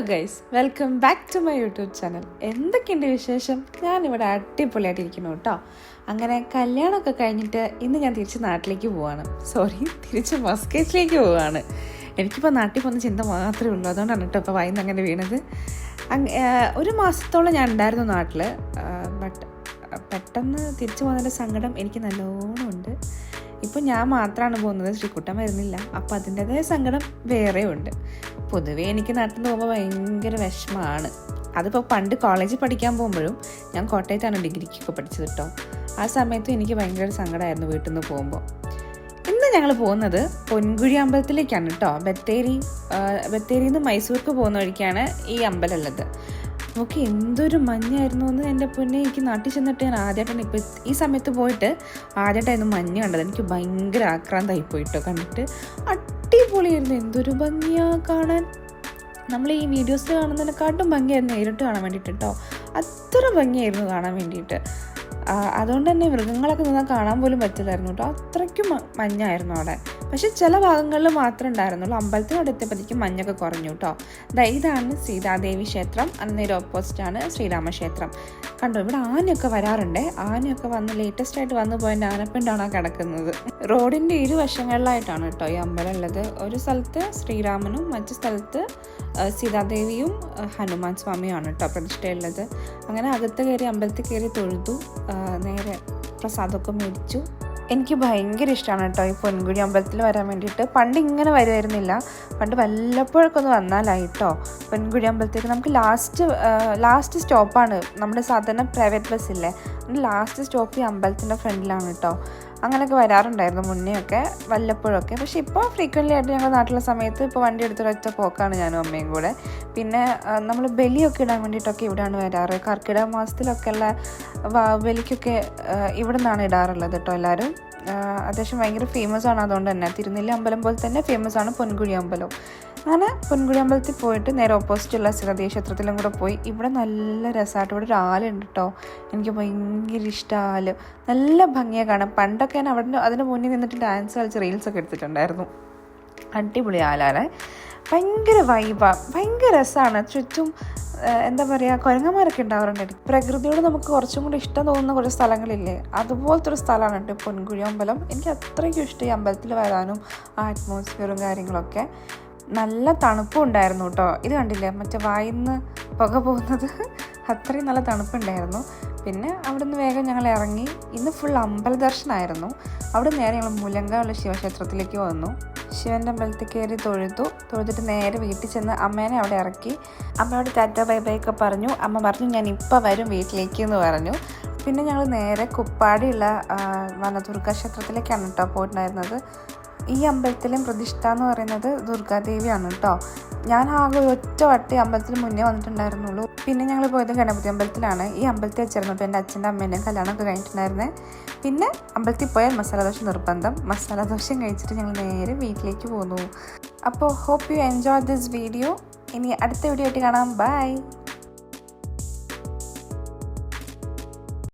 Guys welcome back to my YouTube channel എന്തൊക്കെയുണ്ട് വിശേഷം? ഞാനിവിടെ അടിപൊളിയായിട്ടിരിക്കുന്നു കേട്ടോ. അങ്ങനെ കല്യാണമൊക്കെ കഴിഞ്ഞിട്ട് ഇന്ന് ഞാൻ തിരിച്ച് നാട്ടിലേക്ക് പോവാണ്. സോറി തിരിച്ച് മസ്കേറ്റിലേക്ക് പോവാണ്. എനിക്കിപ്പോൾ നാട്ടിൽ പോകുന്ന ചിന്ത മാത്രമേ ഉള്ളൂ. അതുകൊണ്ടാണ് കേട്ടോ ഇപ്പോൾ വൈകുന്ന അങ്ങനെ വീണത്. ഒരു മാസത്തോളം ഞാൻ ഉണ്ടായിരുന്നു നാട്ടിൽ ബട്ട് പെട്ടെന്ന് തിരിച്ചു പോകുന്നതിന്റെ സങ്കടം എനിക്ക് നല്ലോണം ഉണ്ട്. ഇപ്പം ഞാൻ മാത്രമാണ് പോകുന്നത് ശ്രീകുട്ടൻ വരുന്നില്ല. അപ്പോൾ അതിന്റെതായ സങ്കടം വേറെ ഉണ്ട് പൊതുവേ എനിക്ക് നാട്ടിൽ നിന്ന് പോകുമ്പോൾ ഭയങ്കര വിഷമമാണ് അതിപ്പോൾ പണ്ട് കോളേജിൽ പഠിക്കാൻ പോകുമ്പോഴും ഞാൻ കോട്ടയത്താണ് ഡിഗ്രിക്കൊക്കെ പഠിച്ചത് കേട്ടോ ആ സമയത്തും എനിക്ക് ഭയങ്കര സങ്കടമായിരുന്നു വീട്ടിൽ നിന്ന് പോകുമ്പോൾ ഇന്ന് ഞങ്ങൾ പോകുന്നത് പൊൻകുഴി അമ്പലത്തിലേക്കാണ് കേട്ടോ ബത്തേരി ബത്തേരിയിൽ നിന്ന് മൈസൂർക്ക് പോകുന്ന വഴിക്കാണ് ഈ അമ്പലം ഉള്ളത്. നോക്കി എന്തൊരു മഞ്ഞായിരുന്നു. എന്ന് എന്റെ പൊന്നെ എനിക്ക് നാട്ടിൽ ചെന്നിട്ട് ഞാൻ ആദ്യമായിട്ടാണ് ഇപ്പോൾ ഈ സമയത്ത് പോയിട്ട് ആദ്യമായിട്ടായിരുന്നു മഞ്ഞ് കണ്ടത്. എനിക്ക് ഭയങ്കര ആക്രാന്തായി പോയിട്ടോ കണ്ടിട്ട് അടിപൊളിയായിരുന്നു. എന്തൊരു ഭംഗിയാ കാണാൻ. നമ്മൾ ഈ വീഡിയോസ് കാണുന്നതിനെക്കാട്ടും ഭംഗിയായിരുന്നു നേരിട്ട് കാണാൻ വേണ്ടിയിട്ട് കേട്ടോ അത്ര ഭംഗിയായിരുന്നു കാണാൻ വേണ്ടിയിട്ട്. അതുകൊണ്ട് തന്നെ മൃഗങ്ങളൊക്കെ നിന്നാൽ കാണാൻ പോലും പറ്റില്ലായിരുന്നു കേട്ടോ അത്രയ്ക്കും മഞ്ഞായിരുന്നു അവിടെ. പക്ഷെ ചില ഭാഗങ്ങളിൽ മാത്രമേ ഉണ്ടായിരുന്നുള്ളൂ. അമ്പലത്തിനടുത്തപ്പോഴത്തേക്ക് മഞ്ഞൊക്കെ കുറഞ്ഞു കേട്ടോ. ഇതാണ് സീതാദേവി ക്ഷേത്രം. അന്നേരം ഓപ്പോസിറ്റാണ് ശ്രീരാമക്ഷേത്രം. കണ്ടു ഇവിടെ ആനയൊക്കെ വരാറുണ്ട്. ആനയൊക്കെ വന്ന് ലേറ്റസ്റ്റ് ആയിട്ട് വന്നു പോയതിന്റെ ആനപ്പിണ്ടാണ് കിടക്കുന്നത്. റോഡിന്റെ ഇരുവശങ്ങളിലായിട്ടാണ് കേട്ടോ ഈ അമ്പലം ഉള്ളത്. ഒരു സ്ഥലത്ത് ശ്രീരാമനും മറ്റു സ്ഥലത്ത് സീതാദേവിയും ഹനുമാൻ സ്വാമിയുമാണ് കേട്ടോ പ്രതിഷ്ഠയുള്ളത്. അങ്ങനെ അകത്ത് കയറി അമ്പലത്തിൽ കയറി തൊഴുതു. നേരെ പ്രസാദമൊക്കെ മേടിച്ചു. എനിക്ക് ഭയങ്കര ഇഷ്ടമാണ് കേട്ടോ ഈ പൊൻകുഴി അമ്പലത്തിൽ വരാൻ വേണ്ടിയിട്ട്. പണ്ട് ഇങ്ങനെ വരുമായിരുന്നില്ല. പണ്ട് വല്ലപ്പോഴൊക്കെ ഒന്ന് വന്നാലായി കേട്ടോ അമ്പലത്തേക്ക് നമുക്ക് ലാസ്റ്റ് ലാസ്റ്റ് സ്റ്റോപ്പാണ് നമ്മുടെ സാധാരണ പ്രൈവറ്റ് ബസ്സില്ലേ ലാസ്റ്റ് സ്റ്റോപ്പ് ഈ അമ്പലത്തിന്റെ ഫ്രണ്ടിലാണ് കേട്ടോ അങ്ങനെയൊക്കെ വരാറുണ്ടായിരുന്നു മുന്നേ ഒക്കെ വല്ലപ്പോഴൊക്കെ. പക്ഷെ ഇപ്പോൾ ഫ്രീക്വന്റ്ലി ആയിട്ട് ഞങ്ങൾ നാട്ടിലെ സമയത്ത് ഇപ്പോൾ വണ്ടി എടുത്തൊരു ഒറ്റ പോക്കാണ് ഞാനും അമ്മയും കൂടെ. പിന്നെ നമ്മൾ ബലിയൊക്കെ ഇടാൻ വേണ്ടിയിട്ടൊക്കെ ഇവിടെയാണ് വരാറ്. കർക്കിടക മാസത്തിലൊക്കെ ഉള്ള ബലിക്കൊക്കെ ഇവിടെ നിന്നാണ് ഇടാറുള്ളത് കേട്ടോ എല്ലാവരും. അത്യാവശ്യം ഭയങ്കര ഫേമസ് ആണ് അതുകൊണ്ട് തന്നെ. തിരുനെല്ലി അമ്പലം പോലെ തന്നെ ഫേമസ് ആണ് പൊൻകുഴി അമ്പലം അങ്ങനെ പൊൻകുഴി അമ്പലത്തിൽ പോയിട്ട് നേരെ ഓപ്പോസിറ്റുള്ള സീതാദേവി ക്ഷേത്രത്തിലും കൂടെ പോയി. ഇവിടെ നല്ല രസമായിട്ട് ഇവിടെ ഒരു ആലുണ്ട് കേട്ടോ എനിക്ക് ഭയങ്കര ഇഷ്ടമാൽ നല്ല ഭംഗിയാണ് കാണാൻ. പണ്ടൊക്കെ ഞാൻ അവിടെ അതിന് മുന്നിൽ നിന്നിട്ട് ഡാൻസ് കളിച്ച് റീൽസൊക്കെ എടുത്തിട്ടുണ്ടായിരുന്നു. അടിപൊളി ആലാലെ ഭയങ്കര വൈബാണ് ഭയങ്കര രസമാണ് ചുറ്റും എന്താ പറയുക കുരങ്ങന്മാരൊക്കെ ഉണ്ടാവാറുണ്ട്. പ്രകൃതിയോട് നമുക്ക് കുറച്ചും കൂടി ഇഷ്ടം തോന്നുന്ന കുറച്ച് സ്ഥലങ്ങളില്ലേ? അതുപോലത്തെ ഒരു സ്ഥലമാണ് കേട്ടോ പൊൻകുഴി അമ്പലം. എനിക്ക് അത്രയ്ക്കും ഇഷ്ടം ഈ അമ്പലത്തിൽ വരാനും ആ അറ്റ്മോസ്ഫിയറും കാര്യങ്ങളൊക്കെ. നല്ല തണുപ്പും ഉണ്ടായിരുന്നു കേട്ടോ. ഇത് കണ്ടില്ലേ? മറ്റേ വായിന്ന് പുക പോകുന്നത്. അത്രയും നല്ല തണുപ്പുണ്ടായിരുന്നു. പിന്നെ അവിടെ നിന്ന് വേഗം ഞങ്ങൾ ഇറങ്ങി. ഇന്ന് ഫുൾ അമ്പല ദർശനമായിരുന്നു അവിടെ നേരെ ഞങ്ങൾ മുലങ്ക ഉള്ള ശിവക്ഷേത്രത്തിലേക്ക് വന്നു. ശിവന്റെ അമ്പലത്തിൽ കയറി തൊഴുതു. തൊഴുതിട്ട് നേരെ വീട്ടിൽ ചെന്ന് അമ്മേനെ അവിടെ ഇറക്കി. അമ്മയോട് ടാറ്റ ബൈ ബൈ ഒക്കെ പറഞ്ഞു. അമ്മ പറഞ്ഞു ഞാൻ ഇപ്പം വരും വീട്ടിലേക്ക് എന്ന് പറഞ്ഞു. പിന്നെ ഞങ്ങൾ നേരെ കുപ്പാടിയുള്ള വനദുർഗ ക്ഷേത്രത്തിലേക്കാണ് കേട്ടോ പോയിട്ടുണ്ടായിരുന്നത്. ഈ അമ്പലത്തിലെയും പ്രതിഷ്ഠ എന്ന് പറയുന്നത് ദുർഗാദേവിയാണ് കേട്ടോ. ഞാൻ ആകെ ഒറ്റ വട്ടി അമ്പലത്തിൽ മുന്നേ വന്നിട്ടുണ്ടായിരുന്നുള്ളൂ. പിന്നെ ഞങ്ങൾ പോയത് ഗണപതി അമ്പലത്തിലാണ്. ഈ അമ്പലത്തിൽ വെച്ചായിരുന്നു കേട്ടോ എന്റെ അച്ഛന്റെ അമ്മേന്റെയും കല്യാണമൊക്കെ കഴിഞ്ഞിട്ടുണ്ടായിരുന്നേ. പിന്നെ അമ്പലത്തിൽ പോയാൽ മസാല ദോശ നിർബന്ധം. മസാല ദോശയും കഴിച്ചിട്ട് ഞങ്ങൾ നേരെ വീട്ടിലേക്ക് പോന്നു. അപ്പോൾ hope you enjoy this video ഇനി അടുത്ത വീഡിയോ ആയിട്ട് കാണാം. ബൈ